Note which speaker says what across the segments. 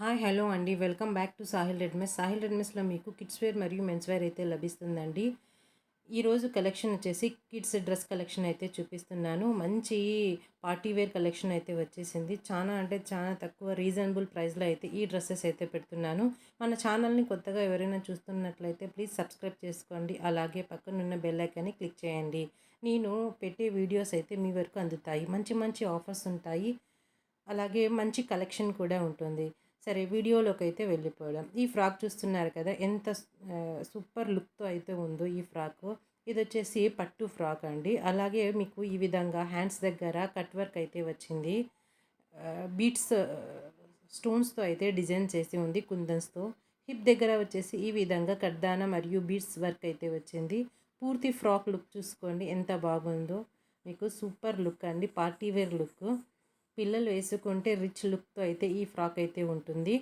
Speaker 1: Hi hello అండి. Welcome back to Sahil readymades Sahil రెడ్మెస్లో మీకు కిడ్స్ వేర్ మరియు మెన్స్ వేర్ అయితే లభిస్తుందండి. ఈరోజు కలెక్షన్ వచ్చేసి కిడ్స్ డ్రెస్ కలెక్షన్ అయితే చూపిస్తున్నాను. మంచి పార్టీ వేర్ కలెక్షన్ అయితే వచ్చేసింది. చాలా అంటే చాలా తక్కువ రీజనబుల్ ప్రైస్లో అయితే ఈ డ్రెస్సెస్ అయితే పెడుతున్నాను. మన ఛానల్ని కొత్తగా ఎవరైనా చూస్తున్నట్లయితే ప్లీజ్ సబ్స్క్రైబ్ చేసుకోండి. అలాగే పక్కనున్న బెల్ ఐకాన్ని క్లిక్ చేయండి. నేను పెట్టే వీడియోస్ అయితే మీ వరకు అందుతాయి. మంచి మంచి ఆఫర్స్ ఉంటాయి. అలాగే మంచి కలెక్షన్ కూడా ఉంటుంది. సరే వీడియోలోకి అయితే వెళ్ళిపోవడం ఈ ఫ్రాక్ చూస్తున్నారు కదా ఎంత సూపర్ లుక్తో అయితే ఉందో ఈ ఫ్రాక్. ఇది వచ్చేసి పట్టు ఫ్రాక్ అండి. అలాగే మీకు ఈ విధంగా హ్యాండ్స్ దగ్గర కట్ వర్క్ అయితే వచ్చింది. బీట్స్ స్టోన్స్తో అయితే డిజైన్ చేసి ఉంది కుందన్స్తో. హిప్ దగ్గర వచ్చేసి ఈ విధంగా కడ్దాన మరియు బీట్స్ వర్క్ అయితే వచ్చింది. పూర్తి ఫ్రాక్ లుక్ చూసుకోండి ఎంత బాగుందో. మీకు సూపర్ లుక్ అండి పార్టీ వేర్ లుక్. పిల్లలు వేసుకుంటే రిచ్ లుక్తో అయితే ఈ ఫ్రాక్ అయితే ఉంటుంది.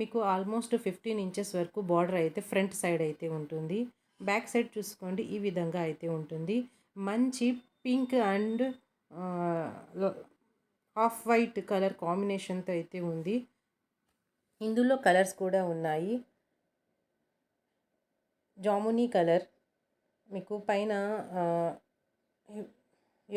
Speaker 1: మీకు ఆల్మోస్ట్ ఫిఫ్టీన్ ఇంచెస్ వరకు బార్డర్ అయితే ఫ్రంట్ సైడ్ అయితే ఉంటుంది. బ్యాక్ సైడ్ చూసుకోండి ఈ విధంగా అయితే ఉంటుంది. మంచి pink and off white colour కాంబినేషన్తో అయితే ఉంది. ఇందులో కలర్స్ కూడా ఉన్నాయి. జామునీ కలర్ మీకు పైన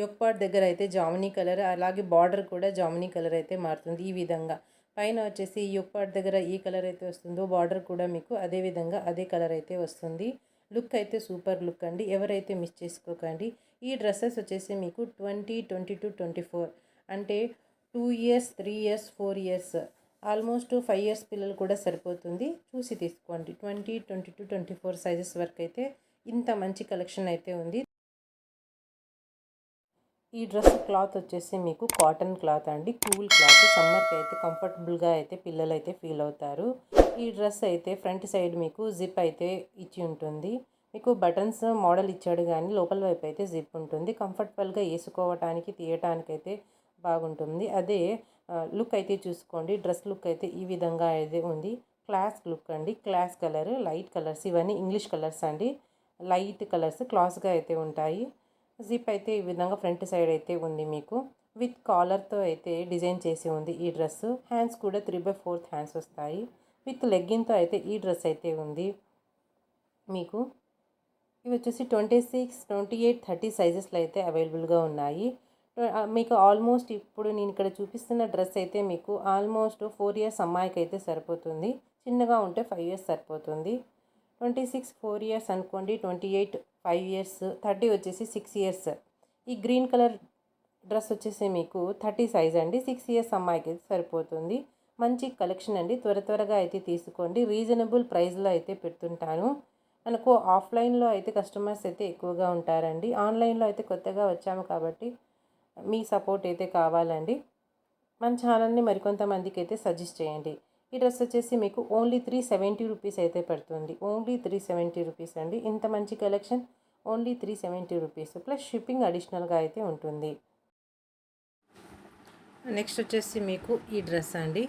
Speaker 1: యొక్పాట్ దగ్గర అయితే జామునీ కలర్ అలాగే బార్డర్ కూడా జామునీ కలర్ అయితే మారుతుంది ఈ విధంగా. పైన వచ్చేసి యొక్క యొక్పాట్ దగ్గర ఈ కలర్ అయితే వస్తుందో బార్డర్ కూడా మీకు అదే విధంగా అదే కలర్ అయితే వస్తుంది. లుక్ అయితే సూపర్ లుక్ అండి. ఎవరైతే మిస్ చేసుకోకండి. ఈ డ్రెస్సెస్ వచ్చేసి మీకు twenty twenty two twenty four అంటే two years three years four years almost five years పిల్లలు కూడా సరిపోతుంది. చూసి తీసుకోండి. Twenty twenty two twenty four sizes వరకు అయితే ఇంత మంచి కలెక్షన్ అయితే ఉంది. ఈ డ్రెస్ క్లాత్ వచ్చేసి మీకు కాటన్ క్లాత్ అండి. Cool cloth. సమ్మర్కి అయితే కంఫర్టబుల్గా అయితే పిల్లలు అయితే ఫీల్ అవుతారు. ఈ డ్రెస్ అయితే ఫ్రంట్ సైడ్ మీకు జిప్ అయితే ఇచ్చి ఉంటుంది. మీకు బటన్స్ మోడల్ ఇచ్చాడు కానీ లోపల వైపు అయితే జిప్ ఉంటుంది. కంఫర్టబుల్గా వేసుకోవటానికి తీయటానికి అయితే బాగుంటుంది. అదే లుక్ అయితే చూసుకోండి. డ్రెస్ లుక్ అయితే ఈ విధంగా అయితే ఉంది. క్లాస్ లుక్ అండి. Class colour light colours. ఇవన్నీ ఇంగ్లీష్ కలర్స్ అండి. లైట్ కలర్స్ క్లాస్గా అయితే ఉంటాయి. జిప్ అయితే ఈ విధంగా ఫ్రంట్ సైడ్ అయితే ఉంది మీకు. విత్ కాలర్తో అయితే డిజైన్ చేసి ఉంది ఈ డ్రెస్. హ్యాండ్స్ కూడా త్రీ బై ఫోర్త్ హ్యాండ్స్ వస్తాయి. విత్ లెగ్గిన్తో అయితే ఈ డ్రెస్ అయితే ఉంది మీకు. ఇవి వచ్చేసి twenty six twenty eight thirty సైజెస్లో అయితే అవైలబుల్గా ఉన్నాయి. మీకు ఆల్మోస్ట్ ఇప్పుడు నేను ఇక్కడ చూపిస్తున్న డ్రెస్ అయితే మీకు ఆల్మోస్ట్ ఫోర్ ఇయర్స్ అమ్మాయికి అయితే సరిపోతుంది. చిన్నగా ఉంటే ఫైవ్ ఇయర్స్ సరిపోతుంది. ట్వంటీ సిక్స్ ఫోర్ ఇయర్స్ అనుకోండి twenty eight five years thirty వచ్చేసి సిక్స్ ఇయర్స్. ఈ గ్రీన్ కలర్ డ్రెస్ వచ్చేసి మీకు థర్టీ సైజ్ అండి. సిక్స్ ఇయర్స్ అమ్మాయికి అయితే సరిపోతుంది. మంచి కలెక్షన్ అండి. త్వర త్వరగా అయితే తీసుకోండి. రీజనబుల్ ప్రైస్లో అయితే పెడుతుంటాను. మనకు ఆఫ్లైన్లో అయితే కస్టమర్స్ అయితే ఎక్కువగా ఉంటారండి. ఆన్లైన్లో అయితే కొత్తగా వచ్చాము కాబట్టి మీ సపోర్ట్ అయితే కావాలండి. మన ఛానల్ని మరికొంతమందికి అయితే సజెస్ట్ చేయండి. ఈ డ్రెస్ వచ్చేసి మీకు ఓన్లీ త్రీ సెవెంటీ రూపీస్ అయితే పడుతుంది. ఓన్లీ త్రీ సెవెంటీ రూపీస్ అండి. ఇంత మంచి collection only three seventy rupees. Plus shipping అడిషనల్గా అయితే ఉంటుంది. నెక్స్ట్ వచ్చేసి మీకు ఈ డ్రెస్ అండి.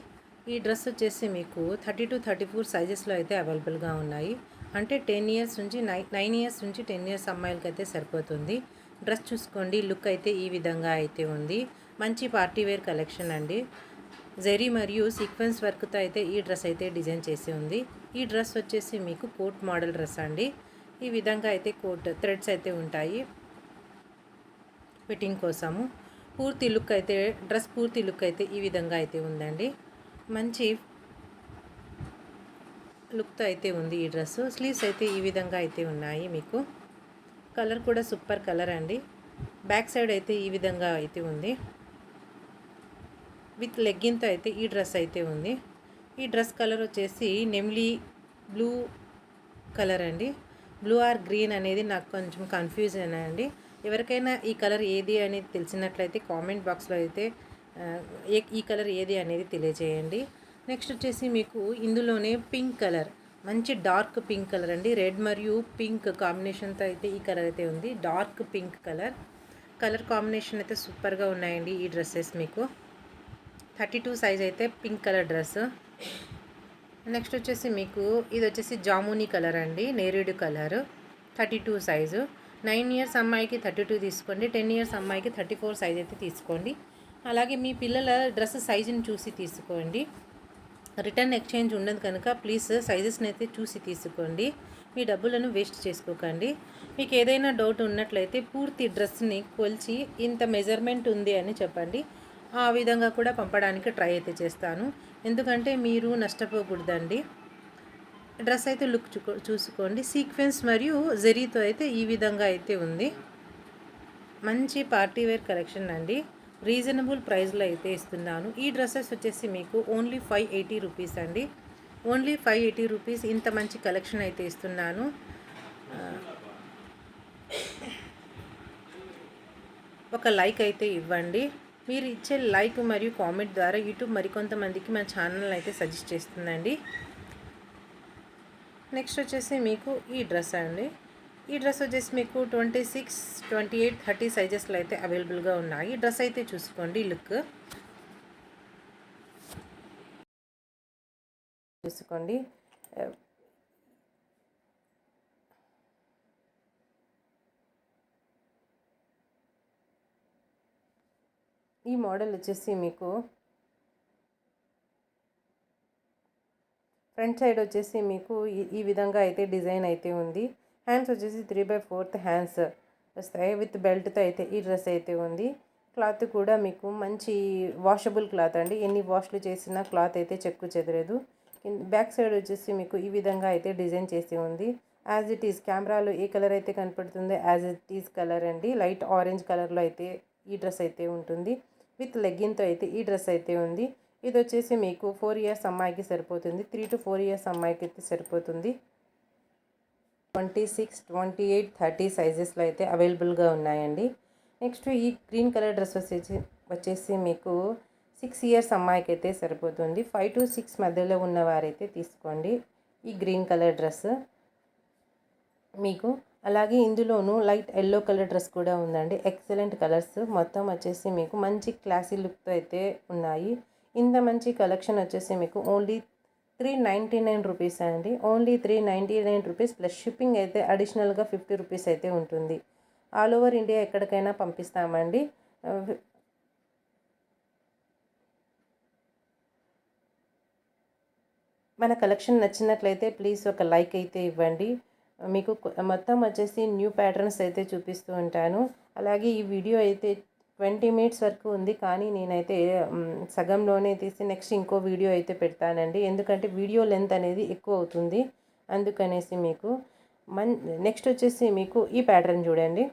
Speaker 1: ఈ డ్రెస్ వచ్చేసి మీకు థర్టీ టు థర్టీ ఫోర్ సైజెస్లో అయితే అవైలబుల్గా ఉన్నాయి. అంటే టెన్ ఇయర్స్ నుంచి నైన్ నైన్ ఇయర్స్ నుంచి టెన్ ఇయర్స్ అమ్మాయిలకి అయితే సరిపోతుంది. డ్రెస్ చూసుకోండి. లుక్ అయితే ఈ విధంగా అయితే ఉంది. మంచి పార్టీ వేర్ కలెక్షన్ అండి. జెరీ మరియు సీక్వెన్స్ వర్క్తో అయితే ఈ డ్రెస్ అయితే డిజైన్ చేసి ఉంది. ఈ డ్రెస్ వచ్చేసి మీకు కోట్ మోడల్ డ్రెస్ అండి. ఈ విధంగా అయితే కోట్ థ్రెడ్స్ అయితే ఉంటాయి. ఫిట్టింగ్ కోసము. పూర్తి లుక్ అయితే డ్రెస్ పూర్తి లుక్ అయితే ఈ విధంగా అయితే ఉందండి. మంచి లుక్తో అయితే ఉంది ఈ డ్రెస్. స్లీవ్స్ అయితే ఈ విధంగా అయితే ఉన్నాయి మీకు. కలర్ కూడా సూపర్ కలర్ అండి. బ్యాక్ సైడ్ అయితే ఈ విధంగా అయితే ఉంది. విత్ లెగ్గింగ్తో అయితే ఈ డ్రెస్ అయితే ఉంది. ఈ డ్రెస్ కలర్ వచ్చేసి నెమ్లీ బ్లూ కలర్ అండి. బ్లూ ఆర్ గ్రీన్ అనేది నాకు కొంచెం కన్ఫ్యూజన్ అండి. ఎవరికైనా ఈ కలర్ ఏది అనేది తెలిసినట్లయితే కామెంట్ బాక్స్లో అయితే ఏ- ఈ కలర్ ఏది అనేది తెలియజేయండి. నెక్స్ట్ వచ్చేసి మీకు ఇందులోనే పింక్ కలర్ మంచి డార్క్ పింక్ కలర్ అండి. రెడ్ మరియు పింక్ కాంబినేషన్తో అయితే ఈ కలర్ అయితే ఉంది. Dark pink colour. Colour combination అయితే సూపర్గా ఉన్నాయండి ఈ డ్రెస్సెస్ మీకు. థర్టీ టూ సైజ్ అయితే పింక్ కలర్ డ్రెస్. నెక్స్ట్ వచ్చేసి మీకు ఇది వచ్చేసి జామునీ కలర్ అండి నేరేడు colour thirty two size. Nine years అమ్మాయికి థర్టీ టూ తీసుకోండి టెన్ ఇయర్స్ అమ్మాయికి థర్టీ ఫోర్ సైజ్ అయితే తీసుకోండి. అలాగే మీ పిల్లల డ్రెస్ సైజుని చూసి తీసుకోండి. రిటర్న్ ఎక్స్చేంజ్ ఉండదు కనుక ప్లీజ్ సైజెస్ని అయితే చూసి తీసుకోండి. మీ డబ్బులను వేస్ట్ చేసుకోకండి. మీకు ఏదైనా డౌట్ ఉన్నట్లయితే పూర్తి డ్రెస్ని కొలిచి ఇంత మెజర్మెంట్ ఉంది అని చెప్పండి. ఆ విధంగా కూడా పంపడానికి ట్రై అయితే చేస్తాను. ఎందుకంటే మీరు నష్టపోకూడదండి. డ్రెస్ అయితే లుక్ చూసుకోండి. సీక్వెన్స్ మరియు జరీతో అయితే ఈ విధంగా అయితే ఉంది. మంచి పార్టీ వేర్ కలెక్షన్ అండి. రీజనబుల్ ప్రైస్లో అయితే ఇస్తున్నాను. ఈ డ్రెస్సెస్ వచ్చేసి మీకు ఓన్లీ ఫైవ్ ఎయిటీ రూపీస్ అండి. ఓన్లీ ఫైవ్ ఎయిటీ రూపీస్ ఇంత మంచి కలెక్షన్ అయితే ఇస్తున్నాను. ఒక లైక్ అయితే ఇవ్వండి. మీరు ఇచ్చే లైక్ మరియు కామెంట్ ద్వారా యూట్యూబ్ మరికొంతమందికి మా ఛానల్ అయితే సజెస్ట్ చేస్తుందండి. నెక్స్ట్ వచ్చేసి మీకు ఈ డ్రెస్ అండి. ఈ డ్రెస్ వచ్చేసి మీకు twenty six twenty eight thirty సైజెస్లో అయితే అవైలబుల్గా ఉన్నాయి. డ్రెస్ అయితే చూసుకోండి లుక్. చూసుకోండి. ఈ మోడల్ వచ్చేసి మీకు ఫ్రంట్ సైడ్ వచ్చేసి మీకు ఈ విధంగా అయితే డిజైన్ అయితే ఉంది. హ్యాండ్స్ వచ్చేసి త్రీ బై ఫోర్త్ హ్యాండ్స్ వస్తాయి. విత్ బెల్ట్తో అయితే ఈ డ్రెస్ అయితే ఉంది. క్లాత్ కూడా మీకు మంచి వాషబుల్ క్లాత్ అండి. ఎన్ని వాష్లు చేసినా క్లాత్ అయితే చెక్కు చెదరదు. బ్యాక్ సైడ్ వచ్చేసి మీకు ఈ విధంగా అయితే డిజైన్ చేసి ఉంది. యాజ్ ఇట్ ఈస్ కెమెరాలో ఏ కలర్ అయితే కనపడుతుందో యాజ్ ఇట్ ఈస్ కలర్ అండి. లైట్ ఆరెంజ్ కలర్లో అయితే ఈ డ్రెస్ అయితే ఉంటుంది. విత్ లెగ్గిన్తో అయితే ఈ డ్రెస్ అయితే ఉంది. ఇది వచ్చేసి మీకు ఫోర్ ఇయర్స్ అమ్మాయికి సరిపోతుంది. త్రీ టు ఫోర్ ఇయర్స్ అమ్మాయికి అయితే సరిపోతుంది. Twenty six twenty eight thirty సైజెస్లో అయితే అవైలబుల్గా ఉన్నాయండి. నెక్స్ట్ ఈ గ్రీన్ కలర్ డ్రెస్ వచ్చేసి వచ్చేసి మీకు సిక్స్ ఇయర్స్ అమ్మాయికి అయితే సరిపోతుంది. ఫైవ్ టు సిక్స్ మధ్యలో ఉన్నవారైతే తీసుకోండి. ఈ గ్రీన్ కలర్ డ్రెస్ మీకు అలాగే ఇందులోనూ లైట్ ఎల్లో కలర్ డ్రెస్ కూడా ఉందండి. Excellent colours. మొత్తం వచ్చేసి మీకు మంచి క్లాసీ లుక్తో అయితే ఉన్నాయి. ఇంత మంచి కలెక్షన్ వచ్చేసి మీకు only three ninety nine rupees అండి. Only three ninety nine rupees plus shipping అయితే అడిషనల్గా ఫిఫ్టీ రూపీస్ అయితే ఉంటుంది. ఆల్ ఓవర్ ఇండియా ఎక్కడికైనా పంపిస్తామండి. మన కలెక్షన్ నచ్చినట్లయితే ప్లీజ్ ఒక లైక్ అయితే ఇవ్వండి. మీకు మొత్తం వచ్చేసి న్యూ ప్యాటర్న్స్ అయితే చూపిస్తూ ఉంటాను. అలాగే ఈ వీడియో అయితే ట్వంటీ మినిట్స్ వరకు ఉంది కానీ నేనైతే సగంలోనే తీసి నెక్స్ట్ ఇంకో వీడియో అయితే పెడతానండి. ఎందుకంటే వీడియో లెంత్ అనేది ఎక్కువ అవుతుంది. అందుకనేసి మీకు మన్ నెక్స్ట్ వచ్చేసి మీకు ఈ ప్యాటర్న్ చూడండి.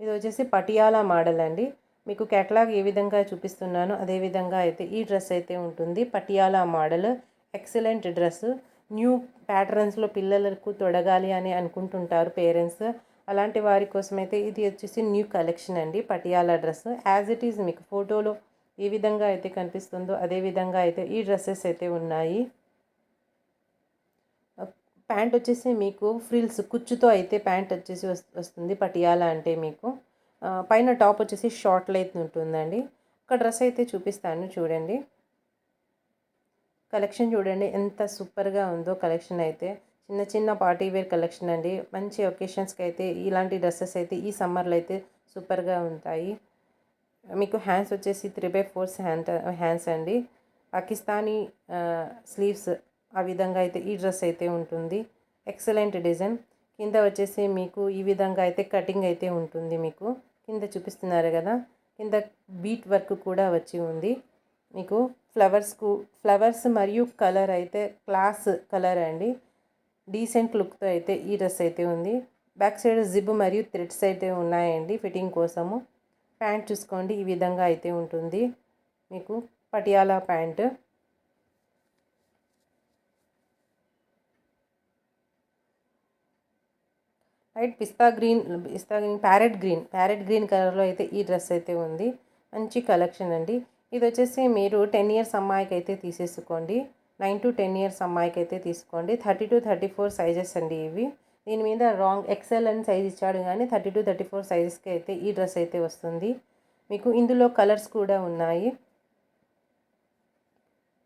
Speaker 1: ఇది వచ్చేసి పటియాలా మోడల్ అండి. మీకు కేటలాగ్ ఏ విధంగా చూపిస్తున్నానో అదే విధంగా అయితే ఈ డ్రెస్ అయితే ఉంటుంది. Patiala model. Excellent dress. New ప్యాటర్న్స్లో పిల్లలకు తొడగాలి అని అనుకుంటుంటారు పేరెంట్స్. అలాంటి వారి కోసం అయితే ఇది వచ్చేసి న్యూ కలెక్షన్ అండి Patiala dress. As it is మీకు ఫోటోలో ఏ విధంగా అయితే కనిపిస్తుందో అదే విధంగా అయితే ఈ డ్రెస్సెస్ అయితే ఉన్నాయి. ప్యాంట్ వచ్చేసి మీకు ఫ్రిల్స్ కుచ్చుతో అయితే ప్యాంట్ వచ్చేసి వస్తుంది పటియాలా అంటే మీకు. పైన టాప్ వచ్చేసి షార్ట్ లైత్ ఉంటుందండి. ఒక డ్రెస్ అయితే చూపిస్తాను చూడండి. కలెక్షన్ చూడండి ఎంత సూపర్గా ఉందో కలెక్షన్ అయితే. చిన్న చిన్న పార్టీ వేర్ కలెక్షన్ అండి. మంచి ఒకేషన్స్కి అయితే ఇలాంటి డ్రెస్సెస్ అయితే ఈ సమ్మర్లో అయితే సూపర్గా ఉంటాయి. మీకు హ్యాండ్స్ వచ్చేసి three by fourth hand hands అండి. పాకిస్తానీ స్లీవ్స్ ఆ విధంగా అయితే ఈ డ్రెస్ అయితే ఉంటుంది. Excellent design. కింద వచ్చేసి మీకు ఈ విధంగా అయితే కటింగ్ అయితే ఉంటుంది మీకు. కింద చూపిస్తున్నారు కదా. కింద బీట్ వర్క్ కూడా వచ్చి ఉంది. మీకు ఫ్లవర్స్కు ఫ్లవర్స్ మరియు కలర్ అయితే క్లాస్ కలర్ అండి. డీసెంట్ లుక్తో అయితే ఈ డ్రెస్ అయితే ఉంది. బ్యాక్ సైడ్ జిబ్ మరియు థ్రెడ్స్ అయితే ఉన్నాయండి ఫిట్టింగ్ కోసము. ప్యాంట్ చూసుకోండి ఈ విధంగా అయితే ఉంటుంది. మీకు Patiala pant. Light pista green pista green parrot green parrot green కలర్లో అయితే ఈ డ్రెస్ అయితే ఉంది. మంచి కలెక్షన్ అండి. ఇది వచ్చేసి మీరు టెన్ ఇయర్స్ అమ్మాయికి అయితే తీసేసుకోండి. నైన్ టు టెన్ ఇయర్స్ అమ్మాయికి అయితే తీసుకోండి. Thirty two thirty four sizes అండి ఇవి. దీని మీద రాంగ్ ఎక్సెల్ అని సైజ్ ఇచ్చాడు కానీ థర్టీ టు థర్టీ ఫోర్ సైజెస్కి అయితే ఈ డ్రెస్ అయితే వస్తుంది. మీకు ఇందులో కలర్స్ కూడా ఉన్నాయి.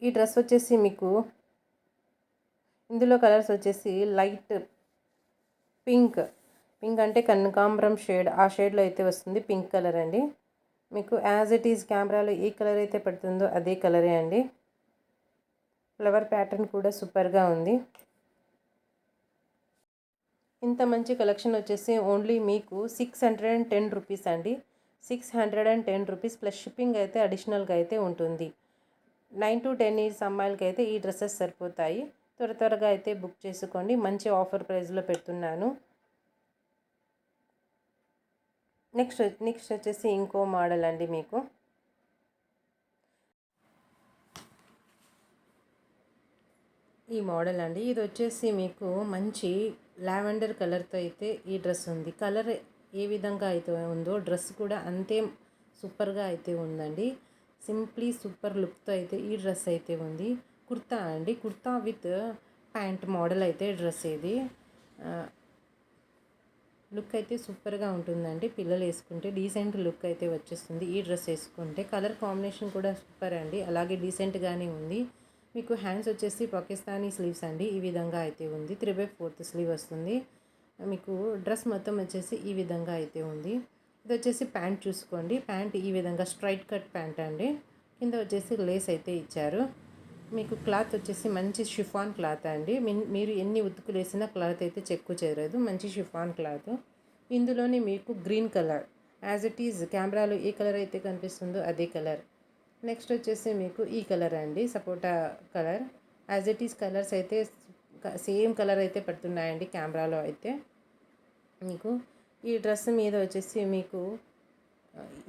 Speaker 1: ఈ డ్రెస్ వచ్చేసి మీకు ఇందులో కలర్స్ వచ్చేసి లైట్ పింక్. పింక్ అంటే కనకాంబరం షేడ్. ఆ షేడ్లో అయితే వస్తుంది. పింక్ కలర్ అండి. మీకు యాజ్ ఇట్ ఈజ్ కెమెరాలో ఏ కలర్ అయితే పడుతుందో అదే కలరే అండి. ఫ్లవర్ ప్యాటర్న్ కూడా సూపర్గా ఉంది. ఇంత మంచి కలెక్షన్ వచ్చేసి ఓన్లీ మీకు six hundred and ten rupees అండి. Six hundred and ten rupees plus shipping అయితే అడిషనల్గా అయితే ఉంటుంది. నైన్ టు టెన్ ఇయర్స్ అమ్మాయిలకి అయితే ఈ డ్రెస్సెస్ సరిపోతాయి. త్వర త్వరగా అయితే బుక్ చేసుకోండి. మంచి ఆఫర్ ప్రైస్లో పెడుతున్నాను. నెక్స్ట్ నెక్స్ట్ వచ్చేసి ఇంకో మోడల్ అండి మీకు. ఈ మోడల్ అండి. ఇది వచ్చేసి మీకు మంచి లావెండర్ కలర్తో అయితే ఈ డ్రెస్ ఉంది. కలర్ ఏ విధంగా అయితే ఉందో డ్రెస్ కూడా అంతే సూపర్గా అయితే ఉందండి. సింప్లీ సూపర్ లుక్తో అయితే ఈ డ్రెస్ అయితే ఉంది. కుర్తా అండి. కుర్తా విత్ ప్యాంట్ మోడల్ అయితే డ్రెస్ ఇది. లుక్ అయితే సూపర్గా ఉంటుందండి. పిల్లలు వేసుకుంటే డీసెంట్ లుక్ అయితే వచ్చేస్తుంది. ఈ డ్రెస్ వేసుకుంటే కలర్ కాంబినేషన్ కూడా సూపర్ అండి. అలాగే డీసెంట్గానే ఉంది. మీకు హ్యాండ్స్ వచ్చేసి పాకిస్తానీ స్లీవ్స్ అండి. ఈ విధంగా అయితే ఉంది. త్రీ బై ఫోర్త్ స్లీవ్ వస్తుంది. మీకు డ్రెస్ మొత్తం వచ్చేసి ఈ విధంగా అయితే ఉంది. ఇది వచ్చేసి ప్యాంట్ చూసుకోండి. ప్యాంట్ ఈ విధంగా స్ట్రైట్ కట్ ప్యాంట్ అండి. కింద వచ్చేసి లేస్ అయితే ఇచ్చారు. మీకు క్లాత్ వచ్చేసి మంచి షిఫాన్ క్లాత్ అండి. మీరు ఎన్ని ఉతుకులు వేసినా క్లాత్ అయితే చెక్కు చేరదు మంచి షిఫాన్ క్లాత్. ఇందులోని మీకు green colour. As it is కెమెరాలో ఏ కలర్ అయితే కనిపిస్తుందో అదే కలర్. నెక్స్ట్ వచ్చేసి మీకు ఈ కలర్ అండి. సపోటా colour. As it is colours అయితే సేమ్ కలర్ అయితే పడుతున్నాయండి కెమెరాలో అయితే. మీకు ఈ డ్రెస్ మీద వచ్చేసి మీకు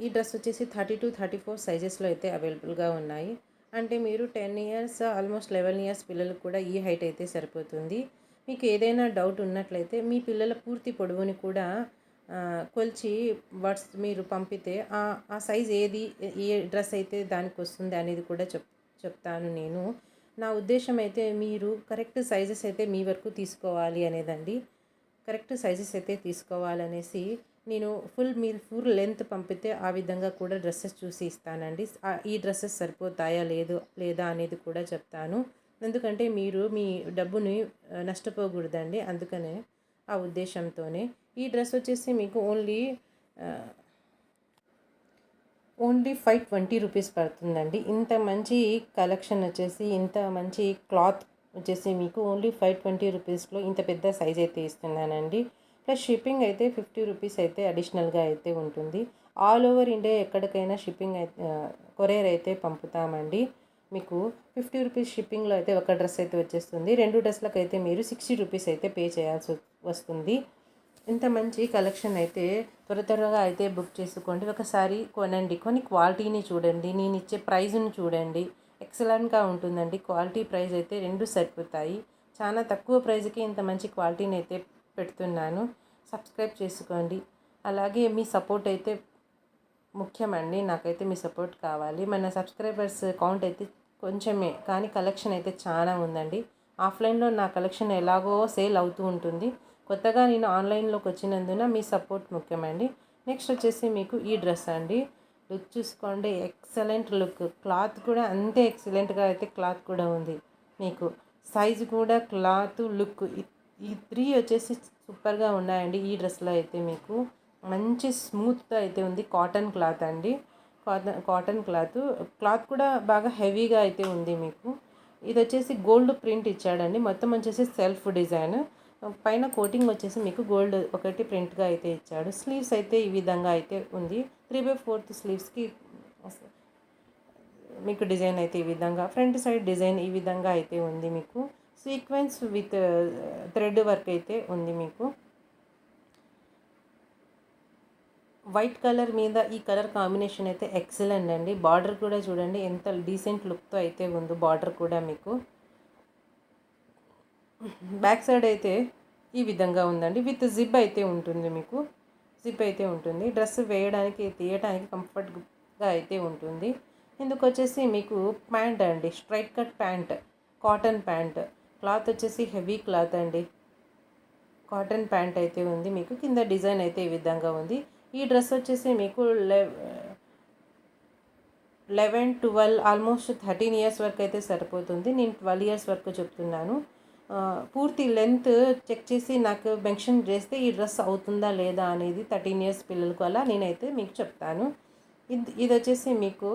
Speaker 1: ఈ డ్రెస్ వచ్చేసి థర్టీ టు థర్టీ ఫోర్ సైజెస్లో అయితే అవైలబుల్గా ఉన్నాయి. అంటే మీరు ten years almost eleven years పిల్లలకు కూడా ఈ హైట్ అయితే సరిపోతుంది. మీకు ఏదైనా డౌట్ ఉన్నట్లయితే మీ పిల్లల పూర్తి పొడవుని కూడా కొలిచి వాట్స్ మీరు పంపితే ఆ సైజ్ ఏది ఏ డ్రెస్ అయితే దానికి వస్తుంది అనేది కూడా చెప్ చెప్తాను నేను. నా ఉద్దేశం అయితే మీరు కరెక్ట్ సైజెస్ అయితే మీ వరకు తీసుకోవాలి అనేదండి. కరెక్ట్ సైజెస్ అయితే తీసుకోవాలనేసి నేను ఫుల్ మీరు ఫుల్ లెంత్ పంపితే ఆ విధంగా కూడా డ్రెస్సెస్ చూసి ఇస్తానండి. ఈ డ్రెస్సెస్ సరిపోతాయా లేదు లేదా అనేది కూడా చెప్తాను. ఎందుకంటే మీరు మీ డబ్బుని నష్టపోకూడదండి. అందుకనే ఆ ఉద్దేశంతోనే. ఈ డ్రెస్ వచ్చేసి మీకు only only five twenty rupees పడుతుందండి. ఇంత మంచి కలెక్షన్ వచ్చేసి ఇంత మంచి క్లాత్ వచ్చేసి మీకు ఓన్లీ ఫైవ్ ట్వంటీ రూపీస్లో ఇంత పెద్ద సైజ్ అయితే ఇస్తున్నానండి. ప్లస్ షిప్పింగ్ అయితే ఫిఫ్టీ రూపీస్ అయితే అడిషనల్గా అయితే ఉంటుంది. ఆల్ ఓవర్ ఇండియా ఎక్కడికైనా షిప్పింగ్ అయితే కొరియర్ అయితే పంపుతామండి. మీకు ఫిఫ్టీ రూపీస్ షిప్పింగ్లో అయితే ఒక డ్రెస్ అయితే వచ్చేస్తుంది. రెండు డ్రెస్లకు అయితే మీరు సిక్స్టీ రూపీస్ అయితే పే చేయాల్సి వస్తుంది. ఇంత మంచి కలెక్షన్ అయితే త్వర త్వరగా అయితే బుక్ చేసుకోండి. ఒకసారి కొనండి. కొన్ని క్వాలిటీని చూడండి. నేను ఇచ్చే ప్రైజ్ని చూడండి. ఎక్సలెంట్గా ఉంటుందండి. క్వాలిటీ ప్రైస్ అయితే రెండు సరిపోతాయి. చాలా తక్కువ ప్రైస్కి ఇంత మంచి క్వాలిటీని అయితే పెడుతున్నాను. సబ్స్క్రైబ్ చేసుకోండి. అలాగే మీ సపోర్ట్ అయితే ముఖ్యమండి. నాకైతే మీ సపోర్ట్ కావాలి. మన సబ్స్క్రైబర్స్ కౌంట్ అయితే కొంచెమే కానీ కలెక్షన్ అయితే చాలా ఉందండి. ఆఫ్లైన్లో నా కలెక్షన్ ఎలాగో సేల్ అవుతూ ఉంటుంది. కొత్తగా నేను ఆన్లైన్లోకి వచ్చినందున మీ సపోర్ట్ ముఖ్యమండి. నెక్స్ట్ వచ్చేసి మీకు ఈ డ్రెస్ అండి. లుక్ చూసుకోండి. Excellent look. క్లాత్ కూడా అంతే ఎక్సలెంట్గా అయితే క్లాత్ కూడా ఉంది. మీకు సైజు కూడా క్లాత్ లుక్ ఈ త్రీ వచ్చేసి సూపర్గా ఉన్నాయండి ఈ డ్రెస్లో అయితే మీకు. మంచి స్మూత్ అయితే ఉంది. కాటన్ క్లాత్ అండి. Cotton cotton cloth. క్లాత్ కూడా బాగా హెవీగా అయితే ఉంది మీకు. ఇది వచ్చేసి గోల్డ్ ప్రింట్ ఇచ్చాడండి. మొత్తం వచ్చేసి సెల్ఫ్ డిజైన్. పైన కోటింగ్ వచ్చేసి మీకు గోల్డ్ ఒకటి ప్రింట్గా అయితే ఇచ్చాడు. స్లీవ్స్ అయితే ఈ విధంగా అయితే ఉంది. త్రీ బై ఫోర్త్ స్లీవ్స్కి మీకు డిజైన్ అయితే ఈ విధంగా ఫ్రంట్ సైడ్ డిజైన్ ఈ విధంగా అయితే ఉంది మీకు. Sequence with uh, thread work అయితే ఉంది మీకు. వైట్ కలర్ మీద ఈ కలర్ కాంబినేషన్ అయితే ఎక్సలెంట్ అండి. బార్డర్ కూడా చూడండి ఎంత డీసెంట్ లుక్తో అయితే ఉంది బార్డర్ కూడా మీకు. బ్యాక్ సైడ్ అయితే ఈ విధంగా ఉందండి. విత్ జిప్ అయితే ఉంటుంది మీకు. జిప్ అయితే ఉంటుంది. డ్రెస్ వేయడానికి తీయడానికి కంఫర్ట్గా అయితే ఉంటుంది. ఇందుకు వచ్చేసి మీకు ప్యాంట్ అండి. Straight cut pant cotton pant. Cloth వచ్చేసి హెవీ క్లాత్ అండి. కాటన్ ప్యాంట్ అయితే ఉంది. మీకు కింద డిజైన్ అయితే ఈ విధంగా ఉంది. ఈ డ్రెస్ వచ్చేసి మీకు eleven twelve almost thirteen years వరకు అయితే సరిపోతుంది. నేను ట్వెల్వ్ ఇయర్స్ వరకు చెప్తున్నాను. పూర్తి లెంత్ చెక్ చేసి నాకు మెన్షన్ చేస్తే ఈ డ్రెస్ అవుతుందా లేదా అనేది థర్టీన్ ఇయర్స్ పిల్లలకు అలా నేనైతే మీకు చెప్తాను. ఇది ఇది వచ్చేసి మీకు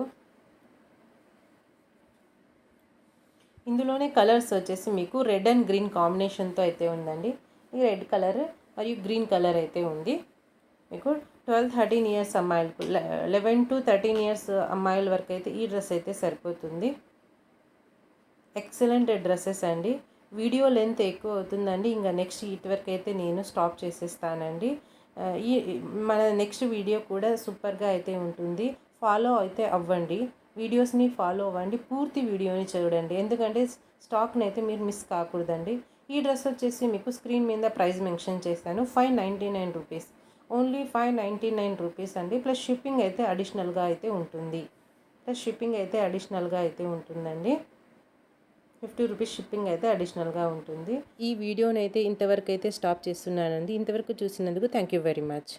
Speaker 1: ఇందులోనే కలర్స్ వచ్చేసి మీకు రెడ్ అండ్ గ్రీన్ కాంబినేషన్తో అయితే ఉందండి. ఈ రెడ్ కలర్ మరియు గ్రీన్ కలర్ అయితే ఉంది. మీకు ట్వెల్వ్ థర్టీన్ ఇయర్స్ అమ్మాయిలకు లెవెన్ టు థర్టీన్ ఇయర్స్ అమ్మాయిల వరకు అయితే ఈ డ్రెస్ అయితే సరిపోతుంది. ఎక్సలెంట్ డ్రెస్సెస్ అండి. వీడియో లెంత్ ఎక్కువ అవుతుందండి. ఇంకా నెక్స్ట్ ఇటు వరకు అయితే నేను స్టాప్ చేసేస్తానండి. ఈ మన నెక్స్ట్ వీడియో కూడా సూపర్గా అయితే ఉంటుంది. ఫాలో అయితే అవ్వండి. వీడియోస్ని ఫాలో అవ్వండి పూర్తి వీడియోని చూడండి. ఎందుకంటే స్టాక్ని అయితే మీరు మిస్ కాకూడదండి. ఈ డ్రెస్ వచ్చేసి మీకు స్క్రీన్ మీద ప్రైస్ మెన్షన్ చేశాను five ninety nine rupees. Only five ninety nine rupees అండి. ప్లస్ షిప్పింగ్ అయితే అడిషనల్గా అయితే ఉంటుంది. ప్లస్ షిప్పింగ్ అయితే అడిషనల్గా అయితే ఉంటుందండి. ఫిఫ్టీ రూపీస్ షిప్పింగ్ అయితే అడిషనల్గా ఉంటుంది. ఈ వీడియోని అయితే ఇంతవరకు అయితే స్టాప్ చేస్తున్నానండి. ఇంతవరకు చూసినందుకు థ్యాంక్ యూ వెరీ మచ్.